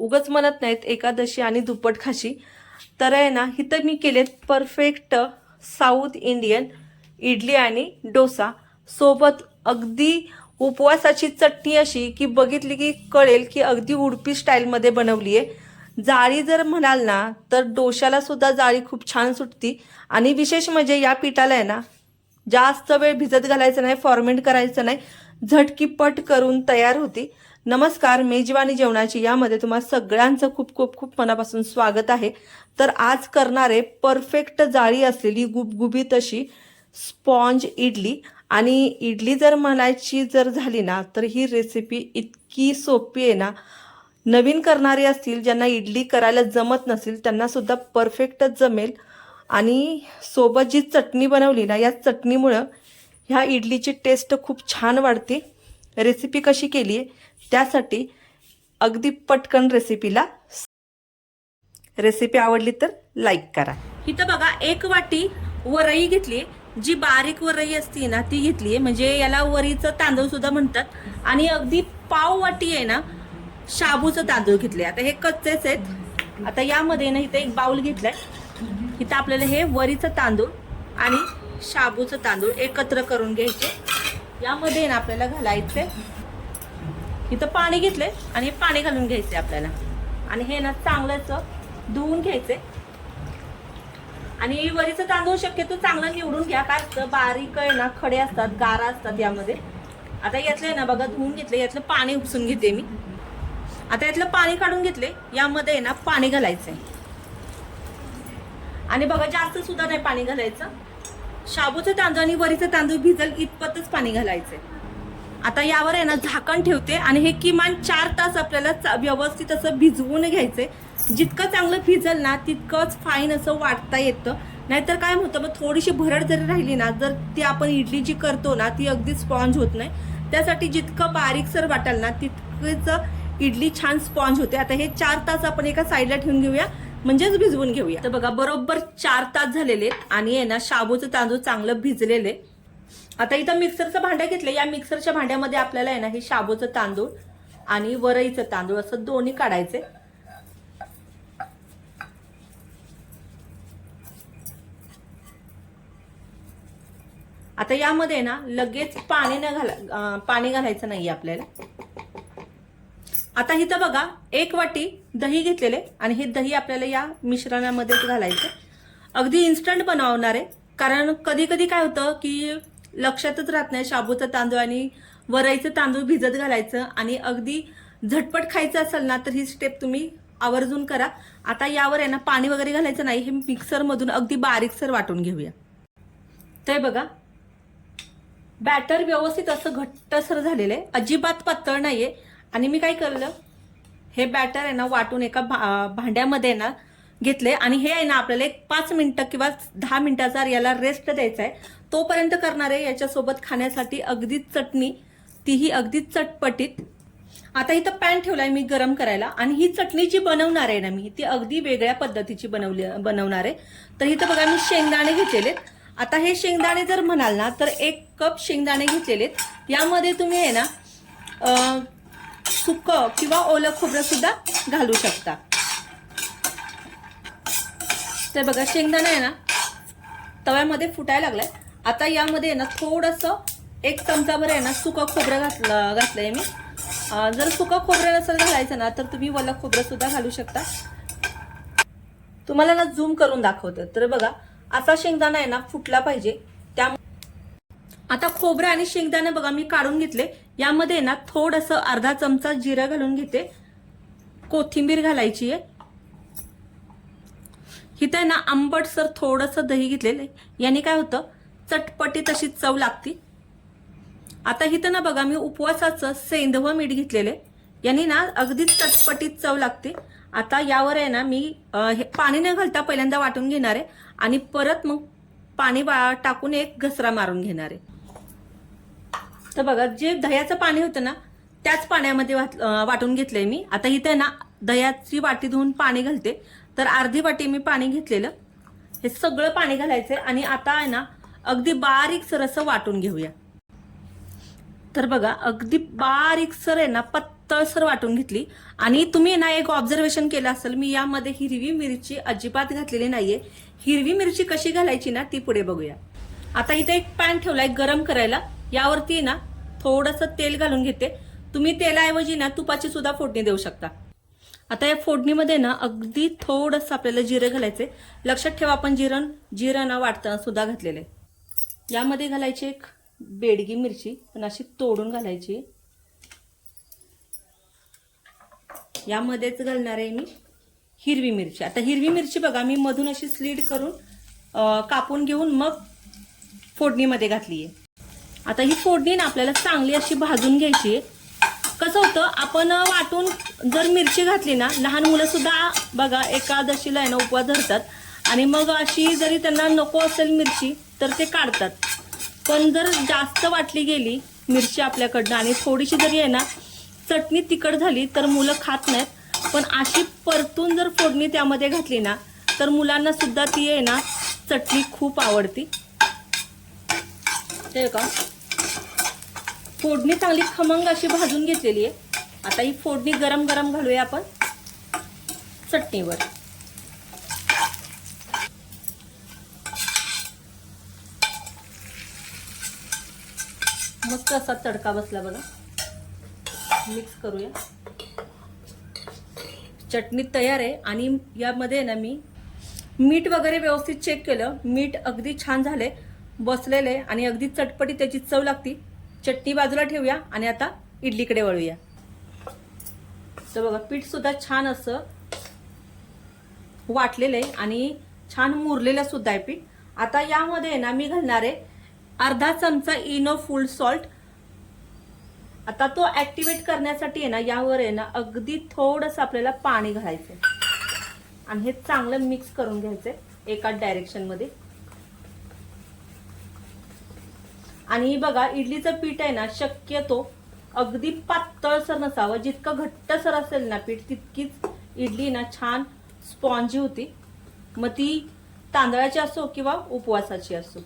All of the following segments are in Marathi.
उगच म्हणत नाहीत एकादशी आणि दुप्पट खाशी. तर आहे ना इथं मी केलेत परफेक्ट साऊथ इंडियन इडली आणि डोसा. सोबत अगदी उपवासाची चटणी अशी की बघितली की कळेल की अगदी उडपी स्टाईलमध्ये बनवली आहे जाळी जर म्हणाल ना तर डोशाला सुद्धा जाळी खूप छान सुटती. आणि विशेष म्हणजे या पिठाला आहे ना जास्त वेळ भिजत घालायचं नाही फॉर्मेंट करायचं नाही. झटकीपट करून तयार होती. नमस्कार मेजवानी जेवणाची यामध्ये तुम्हा सगळ्यांचं खूप खूप खूप मनापासून स्वागत आहे. तर आज करणारे परफेक्ट जाळी असलेली गुबगुबीत अशी स्पॉन्ज इडली. आणि इडली जर म्हणायची जर झाली ना तर ही रेसिपी इतकी सोपी आहे ना. नवीन करणारे असतील ज्यांना इडली करायला जमत नसेल त्यांना सुद्धा परफेक्टच जमेल. आणि सोबत जी चटणी बनवली ना या चटणीमुळं ह्या इडलीची टेस्ट खूप छान वाढते. रेसिपी कशी केली आहे त्यासाठी अगदी पटकन रेसिपीला रेसिपी आवडली तर लाईक करा. इथं बघा एक वाटी वरई घेतली जी बारीक वरई असते ना ती घेतली म्हणजे याला वरीचं तांदूळ सुद्धा म्हणतात. आणि अगदी पाव वाटी आहे ना शाबूचं तांदूळ घेतले आता हे कच्चेच आहेत. आता यामध्ये ना इथं एक बाऊल घेतलाय. इथं आपल्याला हे वरीचं तांदूळ आणि शाबूचं तांदूळ एकत्र करून घ्यायचे. यामध्ये ना आपल्याला घालायचे इथं पाणी घेतले आणि हे पाणी घालून घ्यायचे आपल्याला. आणि हे ना चांगलंच धुवून घ्यायचे आणि वरीचं तांदूळ शक्यतो चांगलं निवडून घ्या. काय असतं? बारीक आहे ना खडे असतात गारा असतात यामध्ये. आता यातले ना बघा धुवून घेतले यातलं पाणी उपसून घेते मी. आता यातलं पाणी काढून घेतले यामध्ये ना पाणी घालायचंय. आणि बघा जास्त सुद्धा नाही पाणी घालायचं. शाबूचं तांदूळ आणि वरीचं तांदूळ भिजल इतपतच पाणी घालायचे. आता यावर आहे ना झाकण ठेवते आणि हे किमान चार तास आपल्याला चा- व्यवस्थित असं भिजवून घ्यायचंय जितकं चांगलं भिजल ना तितकंच फाईन असं वाटता येतं. नाहीतर काय होतं मग थोडीशी भरड जरी राहिली ना जर ती आपण इडली जी करतो ना ती अगदी स्पॉन्ज होत नाही. त्यासाठी जितकं बारीकसर वाटेल ना तितकंच इडली छान स्पॉन्ज होते. आता हे चार तास आपण एका साईडला ठेवून घेऊया. म्हणजेच भिजवून घेऊया. तर बघा बरोबर चार तास झालेले आहेत आणि आहे ना शाबूचं तांदूळ चांगलं भिजलेले. आता इथं मिक्सरचं भांडं घेतलं या मिक्सरच्या भांड्यामध्ये आपल्याला आहे ना हे शाबूचं तांदूळ आणि वरईचं तांदूळ असं दोन्ही काढायचे आता यामध्ये ना लगेच पाणी न घाला पाणी घालायचं नाही आपल्याला. आता इथं बघा एक वाटी दही घेतलेले आणि हे दही आपल्याला या मिश्रणामध्ये घालायचं. अगदी इन्स्टंट बनवणार आहे. कारण कधी कधी काय होतं की लक्षातच राहत नाही शाबूचा तांदूळ आणि वरईचं तांदूळ भिजत घालायचं आणि अगदी झटपट खायचं असेल ना तर ही स्टेप तुम्ही आवर्जून करा. आता यावर आहे ना पाणी वगैरे घालायचं नाही हे मिक्सरमधून अगदी बारीकसर वाटून घेऊया. ते बघा बॅटर व्यवस्थित असं घट्टसर झालेलं आहे. अजिबात पातळ नाहीये. आणि मी काय करलं? हे बॅटर आहे ना वाटून एका भा- भांड्यामध्ये ना घेतले आणि हे आहे ना आपल्याला एक पाच मिनिटं किंवा दहा मिनिटाचा याला रेस्ट द्यायचा आहे तोपर्यंत करणार आहे याच्यासोबत खाण्यासाठी अगदीच चटणी तीही अगदीच चटपटीत. आता इथं पॅन ठेवलाय मी गरम करायला आणि ही चटणी जी बनवणार आहे ना मी ती अगदी वेगळ्या पद्धतीची बनवली बनवणार आहे. तर इथं बघा मी शेंगदाणे घेतलेले आता हे शेंगदाणे जर म्हणाल ना तर एक कप शेंगदाणे घेतलेले यामध्ये तुम्ही आहे ना सुकं किंवा ओलं खोबरं सुद्धा घालू शकता. ते बघा शेंगदाणा आहे ना तव्यामध्ये फुटायला लागलाय. आता यामध्ये आहे ना थोडंसं एक चमचाभर आहे ना सुकं खोबरं घातलं घातलंय मी. जर सुकं खोबरं नसेल घालायचं ना तर तुम्ही ओलं खोबरं सुद्धा घालू शकता. तुम्हाला ना झूम करून दाखवतं. तर बघा असा शेंगदाणा आहे ना फुटला पाहिजे. त्या आता खोबरं आणि शेंगदाणे बघा मी काढून घेतले. यामध्ये ना थोडंसं अर्धा चमचा जिरा घालून घेते. कोथिंबीर घालायची आहे. इथं आहे ना आंबटसर थोडंसं दही घेतलेलं आहे. याने काय होतं? चटपटी तशी चव लागती. आता इथं ना बघा मी उपवासाचं सेंधव मीठ घेतलेले यांनी ना अगदीच चटपटीत चव लागते. आता यावर आहे ना मी हे पाणी न घालता पहिल्यांदा वाटून घेणार आहे. आणि परत मग पाणी टाकून एक घसरा मारून घेणार आहे. तर बघा जे दह्याचं पाणी होतं ना त्याच पाण्यामध्ये वाट- वाटून घेतलंय मी. आता इथे ना दह्याची वाटी धुवून पाणी घालते. तर अर्धी वाटी मी पाणी घेतलेलं. हे सगळं पाणी घालायचंय आणि आता आहे ना अगदी बारीक सर असं वाटून घेऊया. तर बघा अगदी बारीक सर आहे ना पत्तळसर वाटून घेतली. आणि तुम्ही ना एक ऑब्झर्वेशन केलं असेल मी यामध्ये हिरवी मिरची अजिबात घातलेली नाहीये. हिरवी मिरची कशी घालायची ना ती पुढे बघूया. आता इथे एक पॅन ठेवलाय गरम करायला. यावरती ना थोडंसं तेल घालून घेते. तुम्ही तेलाऐवजी ना तुपाची सुद्धा फोडणी देऊ शकता. आता या फोडणीमध्ये ना अगदी थोडंसं आपल्याला जिरं घालायचे लक्षात ठेवा आपण जिरण जिरं ना वाटताना सुद्धा घातलेलं आहे. यामध्ये घालायची एक बेडगी मिरची पण अशी तोडून घालायची. यामध्येच घालणार आहे मी हिरवी मिरची. आता हिरवी मिरची बघा मी मधून अशी स्लीड करून कापून घेऊन मग फोडणीमध्ये घातली आहे आता ही फोडणी ना आपल्याला चांगली अशी भाजून घ्यायची. आहे कसं होतं आपण वाटून जर मिरची घातली ना लहान मुलं सुद्धा बघा एकादशीला आहे ना उपवास धरतात. आणि मग अशी जरी त्यांना नको असेल मिरची तर ते काढतात. पण जर जास्त वाटली गेली मिरची आपल्याकडनं आणि थोडीशी जरी आहे ना चटणी तिखट झाली तर मुलं खात नाहीत. पण अशी परतून जर फोडणी त्यामध्ये घातली ना तर मुलांना सुद्धा ती आहे ना चटणी खूप आवडती. ते का फोडणी चांगली खमंग अशी भाजून घेतलेली आहे. आता ही फोडणी गरम गरम घालूया आपण. चटणीवर. मस्त असा तडका बसला बघा. मिक्स करूया. चटणी तयार आहे आणि यामध्ये आहे ना मी मीठ वगैरे व्यवस्थित चेक केलं. मीठ अगदी छान झाले बसलेले आणि अगदी चटपटी त्याची चव लागती. चटणी बाजूला ठेवूया आणि आता इडलीकडे वळूया. तर बघा पीठ सुद्धा छान असं वाटलेलं आहे आणि छान मुरलेलं सुद्धा आहे पीठ. आता यामध्ये आहे ना मी घालणार आहे अर्धा चमचा इनो फुल सॉल्ट. आता तो ऍक्टिवेट करण्यासाठी आहे ना यावर आहे ना अगदी थोडंसं आपल्याला पाणी घालायचं आणि हे चांगलं मिक्स करून घ्यायचंय एका डायरेक्शन आणि बघा इडलीचं पीठ आहे ना शक्यतो अगदी पातळसर नसावं जितकं घट्टसर असेल ना पीठ तितकीच इडली ना छान स्पॉन्जी होती. मग ती तांदळाची असो किंवा उपवासाची असो.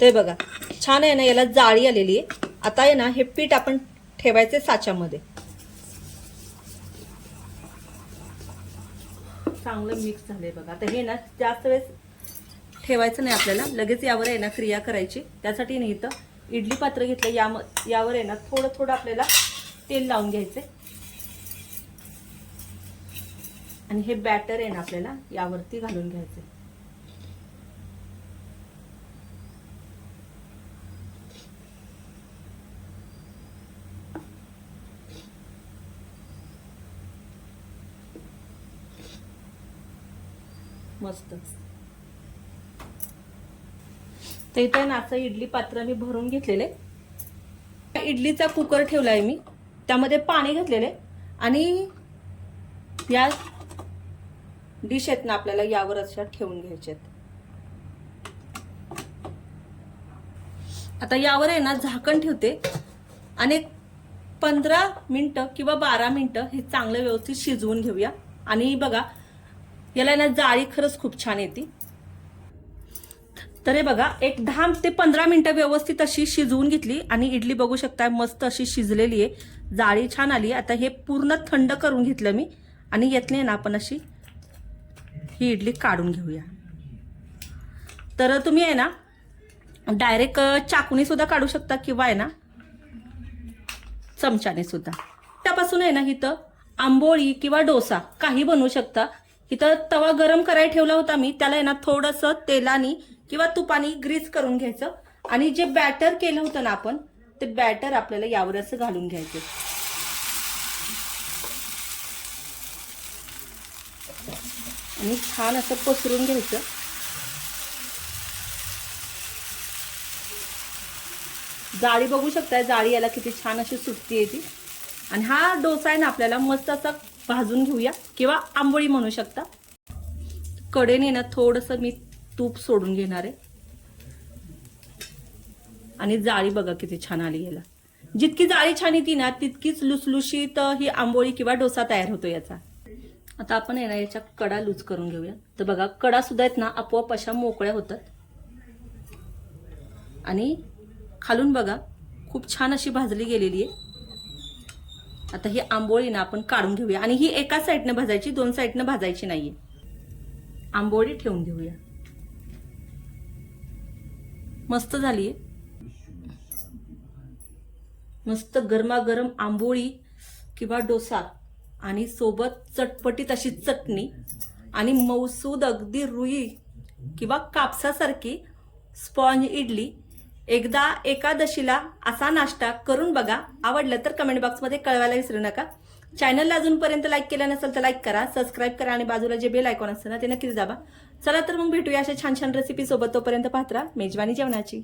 ते बघा छान आहे ना याला जाळी आलेली आहे. आता आहे ना हे पीठ आपण ठेवायचे साच्यामध्ये. चांगलं मिक्स झालंय बघा. आता हे ना जास्त वेळेस ठेवायचं नाही आपल्याला. लगेच यावर आहे ना क्रिया करायची. त्यासाठी नाही इथं इडली पात्र घेतलं या यावर आहे ना थोडं थोडं आपल्याला तेल लावून घ्यायचे आणि हे बॅटर आहे ना आपल्याला यावरती घालून घ्यायचे मस्त तर इथे ना असं इडली पात्र मी भरून घेतलेले. इडलीचा कुकर ठेवलाय मी. त्यामध्ये पाणी घेतलेले. आणि या डिश आहेत ना आपल्याला यावर अशा ठेवून घ्यायच्या आता यावर आहे ना झाकण ठेवते. आणि पंधरा मिनटं किंवा बारा मिनटं हे चांगलं व्यवस्थित शिजवून घेऊया. आणि बघा याला ना जाळी खरंच खूप छान येते. तर हे बघा एक दहा ते पंधरा मिनिटं व्यवस्थित अशी शिजवून घेतली आणि इडली बघू शकता मस्त अशी शिजलेली आहे. जाळी छान आली. आता हे पूर्ण थंड करून घेतलं मी आणि यातली ना आपण अशी ही इडली काढून घेऊया. तर तुम्ही आहे ना डायरेक्ट चाकूने सुद्धा काढू शकता किंवा आहे ना चमच्याने सुद्धा. त्यापासून आहे ना इथं आंबोळी किंवा डोसा काही बनवू शकता. इथं तवा गरम करायला ठेवला होता मी. त्याला आहे ना थोडंसं तेलाने किंवा तुपाने ग्रीस करून घ्यायचं. आणि जे बॅटर केलं होतं ना आपण ते बॅटर आपल्याला यावर असं घालून घ्यायचं. आणि छान असं पसरून घ्यायचं. जाळी बघू शकताय जाळी याला किती छान अशी सुटती ती. आणि हा डोसा आहे ना आपल्याला मस्त असा भाजून घेऊया. किंवा आंबोळी म्हणू शकता. कडेने ना थोडंसं मी तूप सोडून घेणार आहे. आणि जाळी बघा किती छान आली याला. जितकी जाळी छान येते ना तितकीच लुसलुशीत ही आंबोळी किंवा डोसा तयार होतो याचा. आता आपण आहे ना याच्या कडा लूज करून घेऊया. तर बघा कडा सुद्धा आहेत ना आपोआप अशा मोकळ्या होतात. आणि खालून बघा खूप छान अशी भाजली गेलेली आहे. आता ही आंबोळी ना आपण काढून घेऊया. आणि ही एका साईडनं भाजायची दोन साईडनं भाजायची नाहीये. आंबोळी ठेवून घेऊया. मस्त झाली. आहे मस्त गरमागरम आंबोळी किंवा डोसा आणि सोबत चटपटीत अशी चटणी आणि मौसूद अगदी रुई किंवा कापसासारखी स्पॉन्ज इडली. एकदा एकादशीला असा नाश्ता करून बघा. आवडलं तर कमेंट बॉक्समध्ये कळवायला विसरू नका. चॅनलला अजूनपर्यंत लाईक केलं नसेल तर लाईक करा सबस्क्राईब करा आणि बाजूला जे बेल आयकॉन असतं ना ते नक्कीच दाबा. चला तर मग भेटूया अशा छान छान रेसिपी सोबत तोपर्यंत पात्रा मेजवानी जेवणाची.